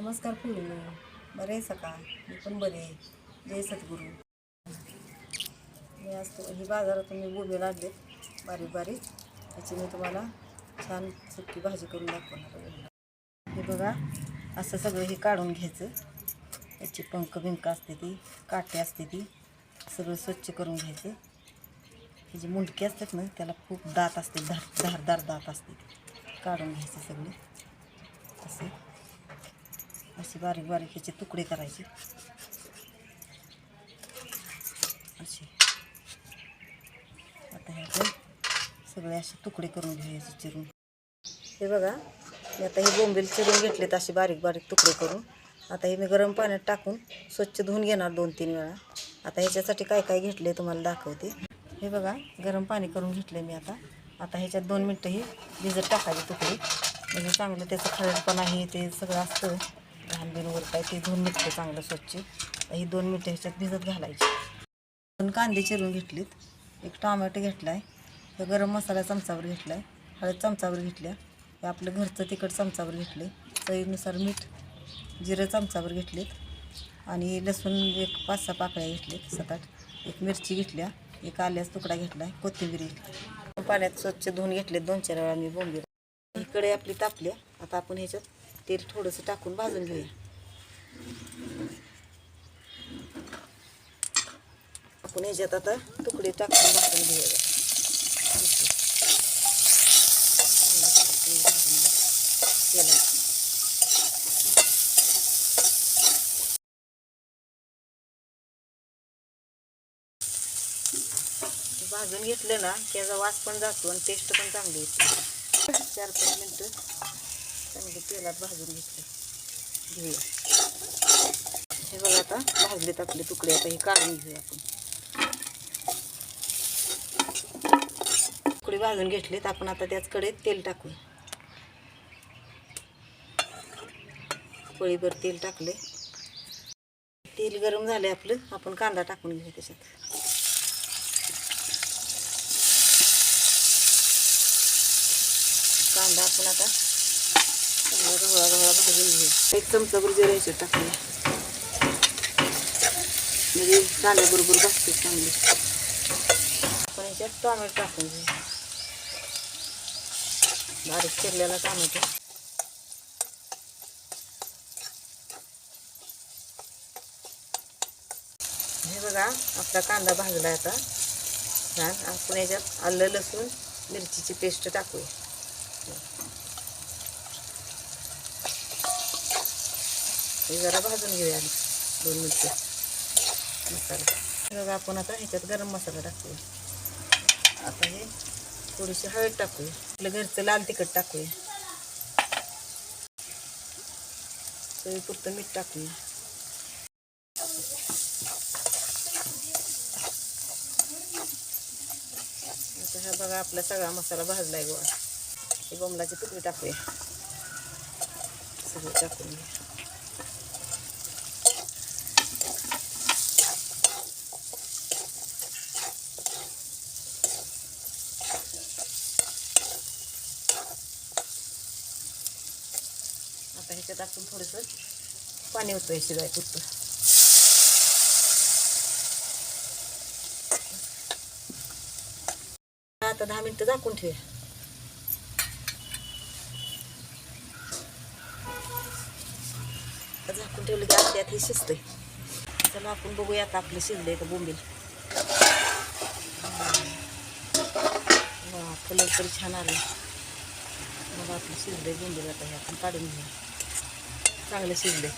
नमस्कार पूर्ण बरे आहे सका मी पण बरे आहे. जय सद्गुरू. मी आज ही बाजारातून मी गोबे लागले बारीक बारीक. त्याची मी तुम्हाला छान सुकी भाजी करून दाखवणार हे बघा असं सगळं हे काढून घ्यायचं. याची पंख बिंक असते ती काटे असते ती. सगळं स्वच्छ करून घ्यायचं. हे जे मुंडके असतात ना त्याला खूप दात असते. धार धारदार दात असते. काढून घ्यायचे सगळे. असे. असे बारीक बारीक ह्याचे तुकडे करायचे. असे. आता ह्याचे सगळे असे तुकडे करून घ्यायचे चिरून. हे बघा मी आता हे बोंबील चिरून घेतलेत असे बारीक बारीक तुकडे करून. आता हे मी गरम पाण्यात टाकून स्वच्छ धुवून घेणार दोन तीन वेळा. आता ह्याच्यासाठी काय काय घेतले तुम्हाला दाखवते. हे बघा गरम पाणी करून घेतले मी आता. आता ह्याच्यात दोन मिनटं ही भिजत टाकायचे तुकडे. म्हणजे चांगलं त्याचं खरडपणा हे ते सगळं असतं. लहान वगैरे काय ते धुवून निघतं चांगलं स्वच्छ. ही दोन मिनटं ह्याच्यात भिजत घालायची. दोन कांदे चिरून घेतलेत. एक टोमॅटो घेतला आहे हे गरम मसाला चमचावर घेतला आहे हळद चमचावर घेतल्या. हे आपलं घरचं तिखट चमचावर घेतले चवीनुसार मीठ जिरं चमचावर घेतलेत. आणि लसूण एक पाच सहा पाकळ्या घेतलेत सात आठ. एक मिरची घेतल्या. एक आल्याचा तुकडा घेतला आहे कोथिंबीर घेतली. पाण्यात स्वच्छ धुवून घेतले दोन चार वेळा मी बोंबीर इकडे आपली तापल्या. आता आपण ह्याच्यात तेल थोडंसं टाकून भाजून घेऊया. आपण ह्याच्यात आता तुकडे टाकून भाजून घेऊया. तेलात भाजून घेतलं ना त्याचा वास पण जातो आणि टेस्ट पण चांगली येते. चार पाच मिनटं चांगलं तेलात भाजून घेतलं. घेऊया. हे बघा आता भाजलेत आपले तुकडे आता हे काढून घेऊया आपण. तुकडे भाजून घेतलेत आपण आता त्याच कडेत तेल टाकूया पळीभर तेल टाकले तेल गरम झाले आपलं आपण कांदा टाकून घेऊ त्याच्यात. कांदा आपण आता चांगला गवळा गवळा भाजून घेऊ एक चमचाभर जिरे ह्याच्यात टाकूया म्हणजे कांद्याबरोबर भाजते चांगली. आपण ह्याच्यात टॉमॅटो टाकून घेऊ. बारीक चिरलेला टॉमॅटो. हे बघा आपला कांदा भाजला आता. छान. आपण याच्यात आलं लसूण मिरचीची पेस्ट टाकूया. हे जरा भाजून घेऊया दोन मिनटं. मसाला. हे बघा आपण आता ह्याच्यात गरम मसाला टाकूया. आता हे थोडीशी हळद टाकूया. आपलं घरचं लाल तिखट टाकूया. चवीपुरतं मीठ टाकूया. हा बघा आपला सगळा मसाला भाजलाय गोळा हे बोंबलाचे तुकडे टाकूया. सगळे टाकून घ्या आता ह्याच्यात आपण थोडंसं पाणी होतं शिवाय पुरतं. आता दहा मिनिटं झाकून ठेवूया. झाकून ठेवलं की आपल्या हे शिजतंय. चला आपण बघूया आता आपलं शिजलंय का बोंबील. वा फुलं तरी छान आलं मग आपलं शिजलंय बोंबील आता हे आपण काढून घेऊया. चांगलं शिजले.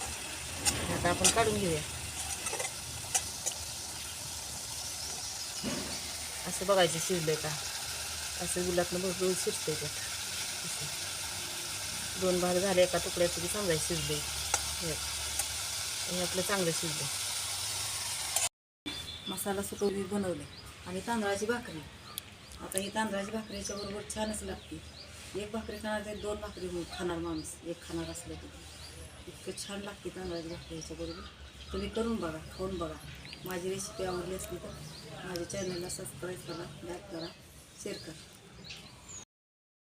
आता आपण काढून घेऊया. असं बघायचं शिजलंय का? असं गुलातनं भरपूर शिजतंय त्यात दोन भाग झाले एका तुकड्याचं की समजायचं शिजलंय. हे. हे आपलं चांगलं शिजलंय. मसाला सुकवली बनवले आणि तांदळाची भाकरी. आता ही तांदळाची भाकरीच्या बरोबर छानच लागते. एक भाकरी खाणार तर दोन भाकरी खाणार माणूस. एक खाणार असलं तिथे इतकं छान लागते तांदळाची भाकरी याच्याबरोबर तुम्ही करून बघा खाऊन बघा. माझी रेसिपी आवडली असली तर माझ्या चॅनलला सबस्क्राईब करा लाईक करा शेअर करा.